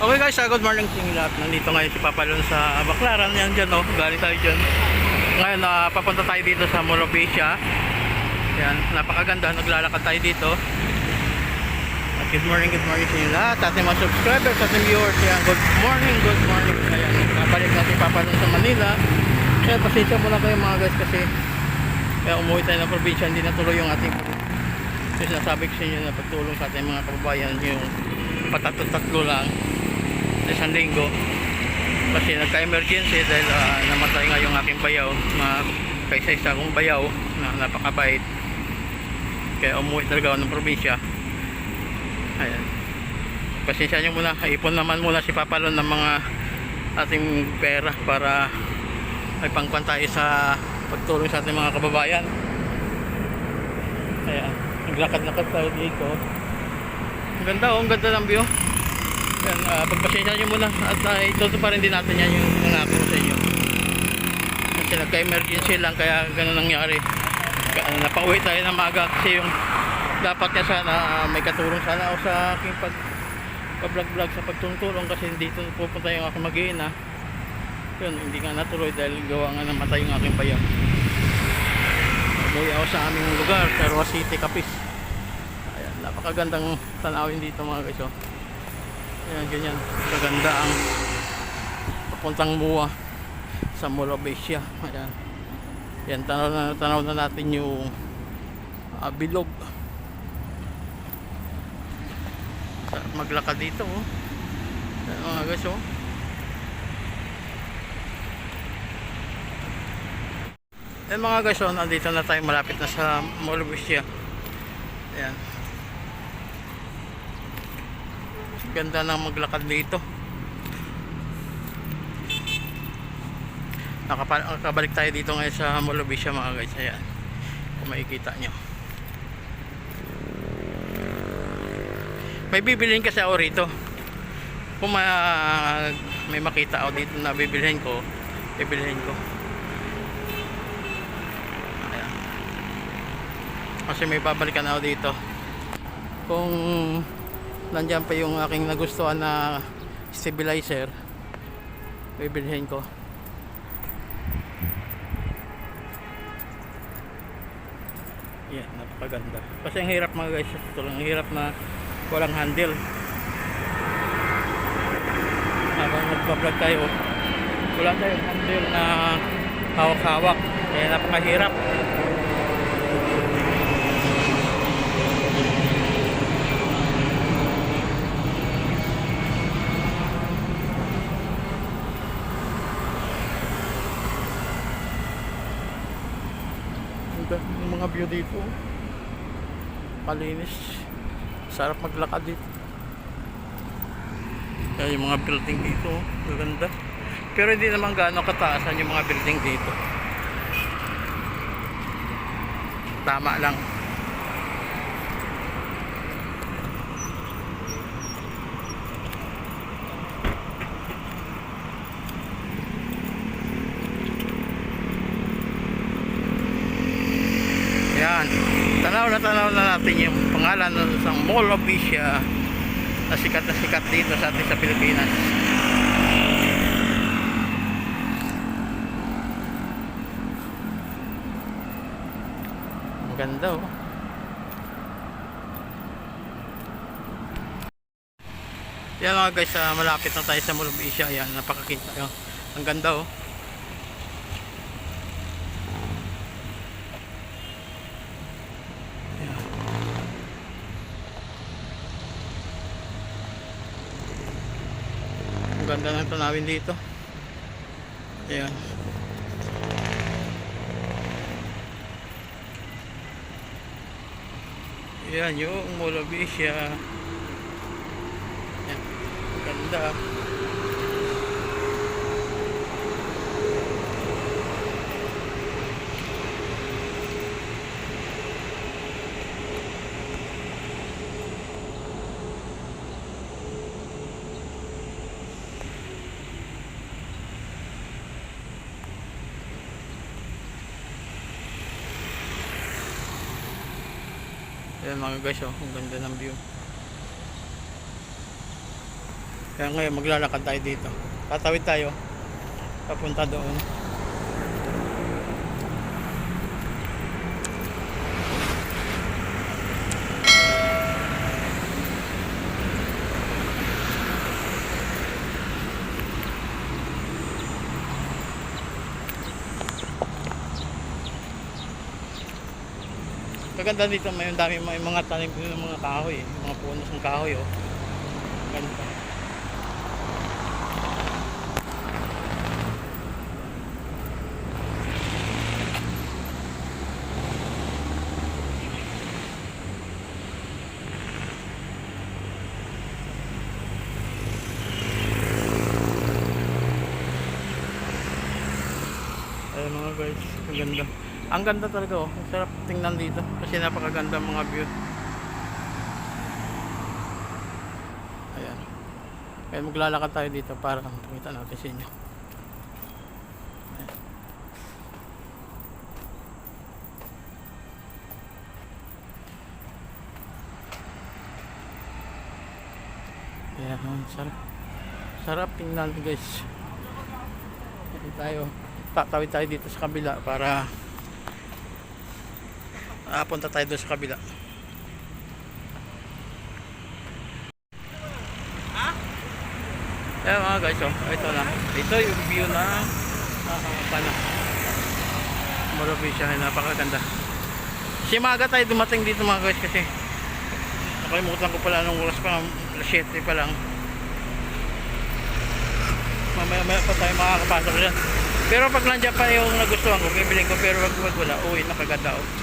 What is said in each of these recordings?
Okay guys, uh, good morning sa. Nandito ngayon si Papa Lon sa Baclaran. Yan dyan, oh. Galing tayo dyan. Ngayon, uh, papunta tayo dito sa Morobesia. Yan, napakaganda. Naglalakad tayo dito. At good morning, good morning sa inyo lahat. Mga subscribers, sa ating viewers. Yan, good morning, good morning. Ayan, babalik natin si Papa Lon sa Manila. Kaya pasensya muna kayo mga guys kasi kaya umuwi tayo ng probinsya. Hindi natuloy yung ating kasi sinasabi ko sa inyo na pagtulong sa ating mga kababayan yung patatlo-tatlo lang isang linggo. Kasi nagka-emergency dahil ah, namatay nga yung aking bayaw na kaysa-isa kong bayaw na napakabait. Kaya umuwi talaga ako ng probinsya. Ayan. Pasensya nyo muna. Ipon naman muna si Papalon ng mga ating pera para may pangkwan tayo sa pagtulong sa ating mga kababayan. Ayan. Naglakad-lakad tayo dito. Ang ganda oh, ang ganda ng view yan, uh, pagpasensya nyo muna. At uh, ituto pa rin din natin yan yung nangako ko sa inyo. Kasi nagka-emergency lang kaya ganun nangyari. Uh, napauwi tayo na maaga kasi yung dapat niya sana uh, may katulong sana ako sa aking pag vlog-vlog sa pagtutulong kasi dito pupunta yung aking mag-iina. Yun, hindi nga natuloy dahil gawa nga namatay yung aking bayan. Umuwi ako sa aming lugar Roa City, Capiz. Ayan, napakagandang tanawin dito mga guys oh. Ayan, ganyan. Maganda ang papuntang Mua sa Morobesia. Ayan. Yan, tanaw na, tanaw na natin yung ah, bilog. Maglakad dito, oh. Ayan, mga guys, oh. Ayan mga guys, oh, nandito na tayo malapit na sa Morobesia. Ayan. Ganda ng maglakad dito. Nakabalik tayo dito ngayon sa Molobisha mga guys. Ayan. Kung makikita nyo. May bibilhin kasi ako rito. Kung ma may makita ako dito na bibilhin ko, bibilhin ko. Ayan. Kasi may babalikan ako dito. Kung nandyan pa yung aking nagustuhan na stabilizer. Bibilhin ko. Yan napakaganda. Kasi ang hirap mga guys ito hirap na walang handle. Habang nagpa-vlog tayo wala tayong handle na hawak-hawak. Kaya napakahirap Ang ganda ng mga view dito. Palinis. Sarap maglakad dito. Kaya yung mga building dito, maganda. Pero hindi naman gaano kataasan yung mga building dito. Tama lang. Yan. Tanaw na na natin yung pangalan ng isang mall of Asia na sikat na sikat dito sa atin sa Pilipinas. Ang ganda oh. Yan mga guys, ah, malapit na tayo sa Mall of Asia. Yan, napakakita. Yan. Ang ganda oh. Ang ganda ng tanawin dito. Ayan. Ayan yung Molobisia. Ayan. Ganda. Ayan mga guys, oh, ang ganda ng view. Kaya ngayon maglalakad tayo dito. Tatawid tayo. Papunta doon. Kaganda dito may dami may mga tanim ng mga kahoy, eh. mga puno ng kahoy oh. Ganda. Ayun mga guys, ang ganda. Ang ganda talaga oh. Ang sarap tingnan dito kasi napakaganda mga view. Ayan. Kaya maglalakad tayo dito para pakita natin sa inyo. Ayan. Ayan, sarap. Sarap tingnan guys. Dito tayo. Tatawid tayo dito sa kabila para ah, punta tayo doon sa kabila. Ayan mga guys, oh. ito na. Ito yung view ng uh, pana. Morovia, napakaganda. Si maga tayo dumating dito mga guys kasi nakalimutan ko pala anong oras pa, alas 7 pa lang. Mamaya maya pa tayo makakapasok dyan. Pero pag nandiyan pa yung nagustuhan ko, bibiling ko pero wag wala. Uy, nakaganda oh.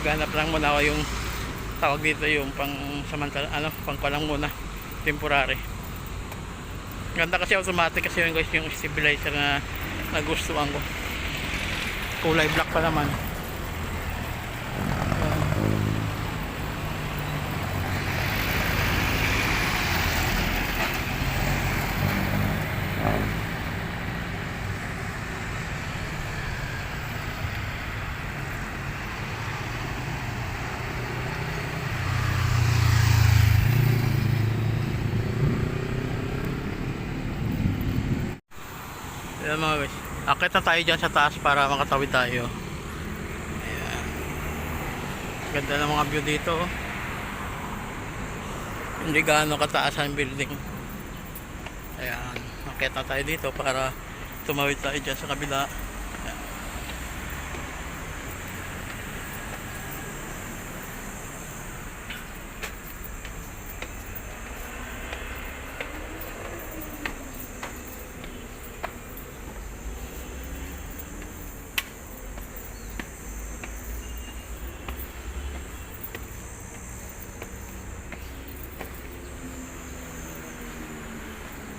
Maghanap lang muna ako yung tawag dito yung pang samantala ano, pang palang muna. Temporary. Ganda kasi automatic kasi yung guys yung stabilizer na nagustuhan ko. Kulay black pa naman. Ayan mga guys. Akit na tayo dyan sa taas para makatawid tayo. Ayan. Ganda ng mga view dito. oh. Hindi gaano kataas ang building. Ayan. Akit tayo dito para tumawid tayo dyan sa kabila.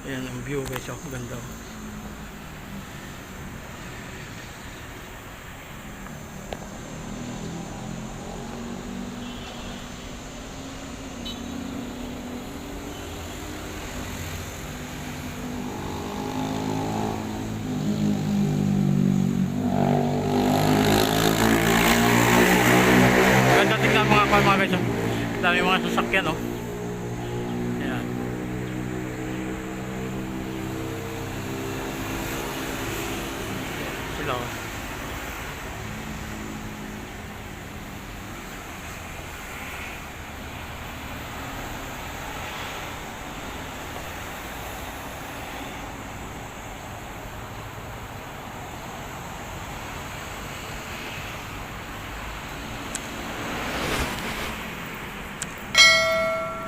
Ayan. Ang view guys. Oh. Ganda. oh. Sila oh.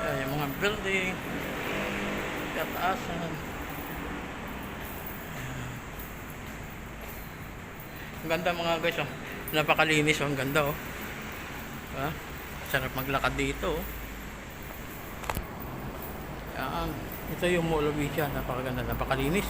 Ayan, yung mga building. Kataasan. Ang ganda mga guys oh. Napakalinis oh. Ang ganda oh. Diba? Sarap maglakad dito oh. Ayan. Ito yung Mall of Asia. Napakaganda. Napakalinis.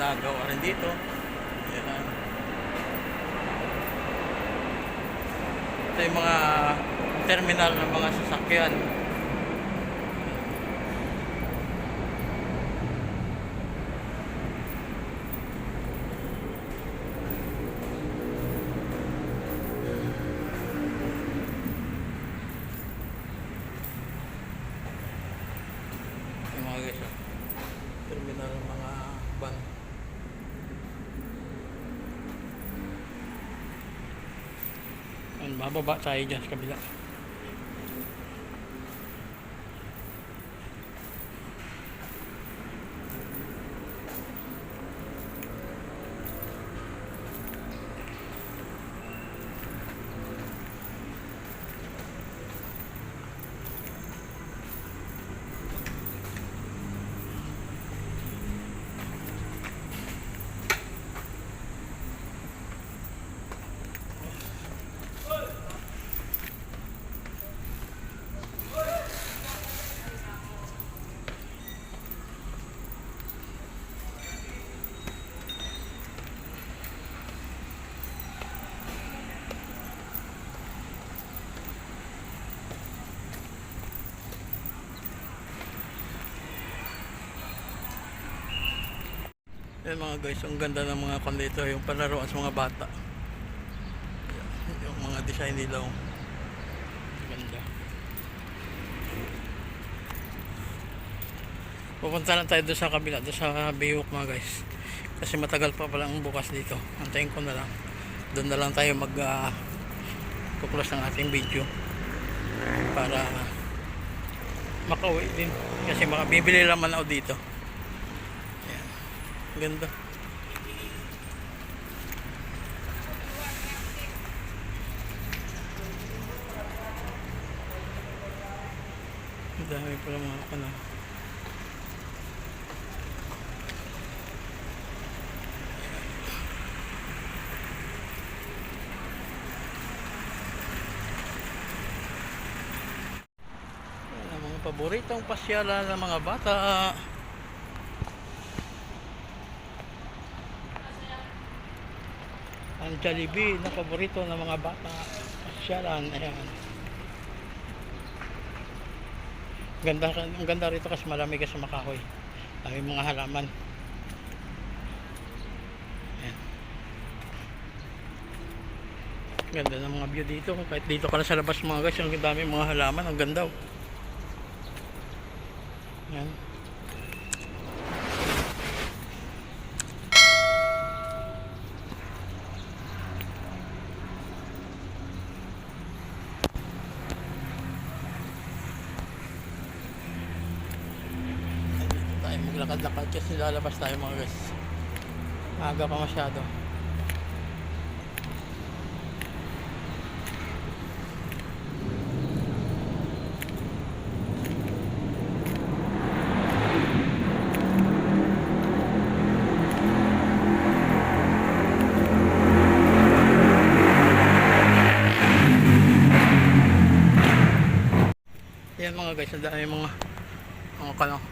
Ginagawa rin dito. Ayan. Ito yung mga terminal ng mga sasakyan. Yung mga guys, oh. terminal ng mga van. Ayan, bababa tayo dyan sa kabila. Yan mga guys, ang ganda ng mga kondito, yung palaruan sa mga bata. Yung mga design nila. oh. Ganda. Pupunta lang tayo doon sa kabila, doon sa Baywalk mga guys. Kasi matagal pa palang bukas dito. Antayin ko na lang. Doon na lang tayo mag uh, tuklas ng ating video. Para makauwi din. Kasi makabibili naman ako dito. Ganda. Ang dami pala mga mga paboritong pasyalan ng mga bata. Ang Jollibee na paborito ng mga bata. Pasyalan, ayan. Ganda, ang ganda rito kasi malamig kasi makahoy. Dami mga halaman. Ayan. Ganda ng mga view dito. Kahit dito ka na sa labas mga guys, ang dami mga halaman. Ang ganda. oh. Yan. Dito tayo maglakad-lakad kasi lalabas tayo mga guys. Aga pa masyado. Yan mga guys, ang dami mga mga mga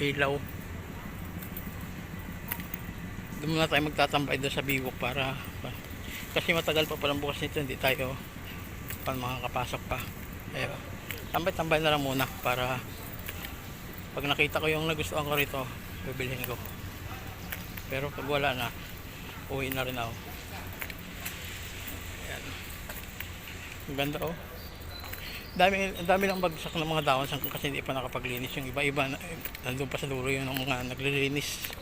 ilaw. Doon muna tayo magtatambay doon sa biwok para, pa- kasi matagal pa palang bukas nito hindi tayo pa makakapasok pa. Kaya tambay-tambay na lang muna para pag nakita ko yung nagustuhan ko rito, bibilhin ko. Pero pag wala na, uwi na rin ako. Ayan. Ganda oh dami dami lang bagsak ng mga dahon kasi hindi pa nakapaglinis. Yung iba-iba eh, nandun pa sa dulo yung mga naglilinis.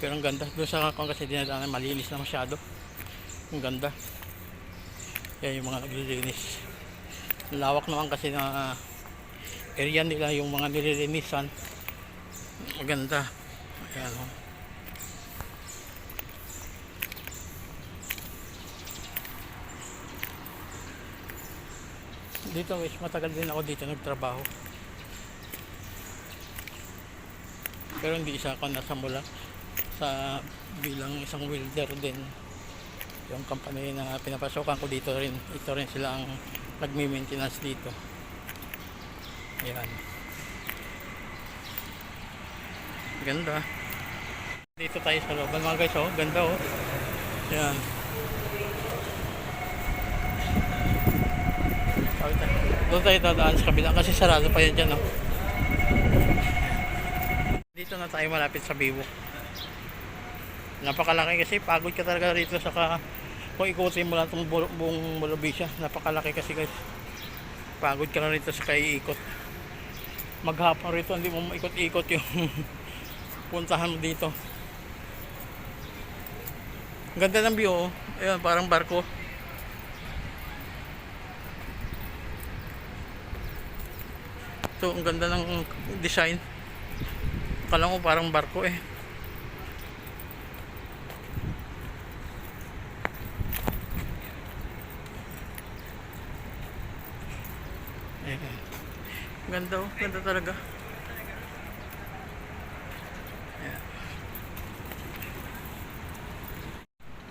Pero ang ganda. Doon sa kung kasi dinadaanan malinis na masyado. Ang ganda. Yan yung mga naglilinis. Lawak naman kasi na area nila yung mga nililinisan. Maganda. Ayan oh. Dito guys matagal din ako dito nagtrabaho. Pero hindi isa ako nasa mula sa bilang isang welder din. Yung company na pinapasokan ko dito rin ito rin sila ang nagmi-maintenance dito. Ayan. Ganda. Dito tayo sa loob. Mga guys oh ganda oh. Ayan Sabi tayo. Doon tayo dadaan sa kabila kasi sarado pa yan dyan oh dito na tayo malapit sa Biwok. Napakalaki kasi pagod ka talaga rito saka kung ikutin mo lang itong bu- buong Molobisya napakalaki kasi guys. Pagod ka na rito sa kaiikot. Maghapon rito hindi mo maikot-ikot yung puntahan mo dito. Ganda ng view oh. Ayan, parang barko ito ang ganda ng design Kala ko parang barko eh. Ganda oh, ganda talaga.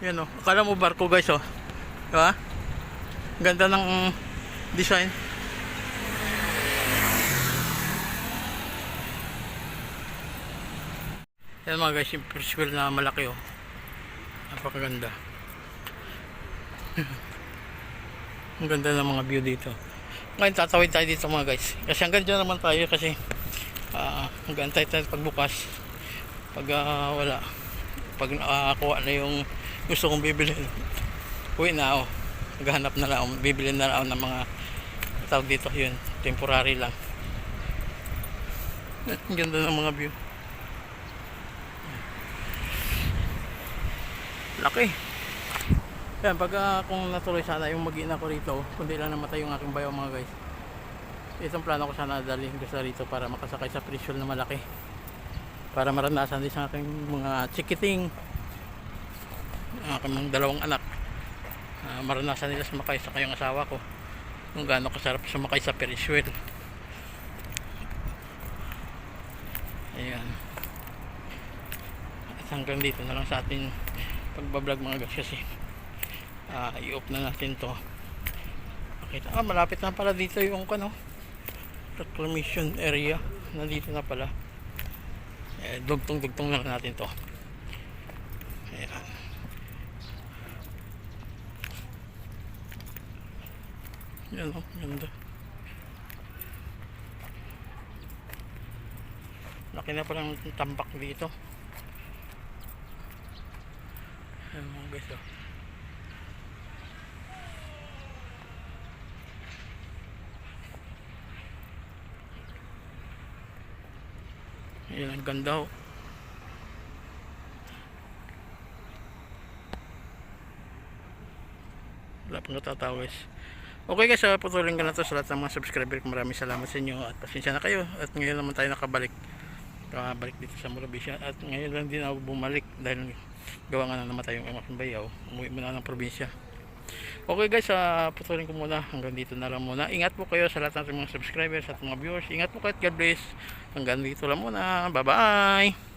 Yan oh, akala mo barko guys oh. Diba? Ganda ng design. Yan mga guys, yung first wheel na malaki oh. Napakaganda. Ang ganda ng mga view dito. Ngayon tatawid tayo dito mga guys. Kasi hanggang dyan naman tayo kasi uh, hanggang tayo tayo pagbukas. Pag ah, wala. Pag nakakuha na yung gusto kong bibili. Uwi na ako. Maghanap na lang ako. Bibili na lang ng mga tawag dito yun. Temporary lang. Ang ganda ng mga view. Laki. Yan, pag ah, kung natuloy sana yung mag ko rito, kundi lang namatay yung aking bayo mga guys. Itong plano ko sana dalhin ko sa rito para makasakay sa presyo na malaki. Para maranasan din sa aking mga chikiting, aking dalawang anak. Ah, maranasan nila sumakay sa kayong asawa ko. Kung gaano kasarap sumakay sa wheel. Ayan. At hanggang dito na lang sa ating pagbablog mga guys kasi ah i-off na natin to. Makita ah malapit na pala dito yung ano reclamation area. Nandito na pala. Eh, dugtong dugtong lang natin to. Ayan. Yan o ganda. Laki na palang tambak dito Ayan mga guys oh. Ayan ang ganda oh. Wala pang katatawa guys. Okay guys, uh, putulin ko na to sa lahat ng mga subscriber. Maraming salamat sa inyo at pasensya na kayo. At ngayon naman tayo nakabalik. Nakabalik dito sa Morabisya. At ngayon lang din ako bumalik dahil gawa nga na namatay yung aking bayaw umuwi muna ng probinsya. Okay guys uh, putulin ko muna. Hanggang dito na lang muna. Ingat po kayo sa lahat ng mga subscribers at mga viewers. Ingat po kayo at God bless. Hanggang dito lang muna. Bye bye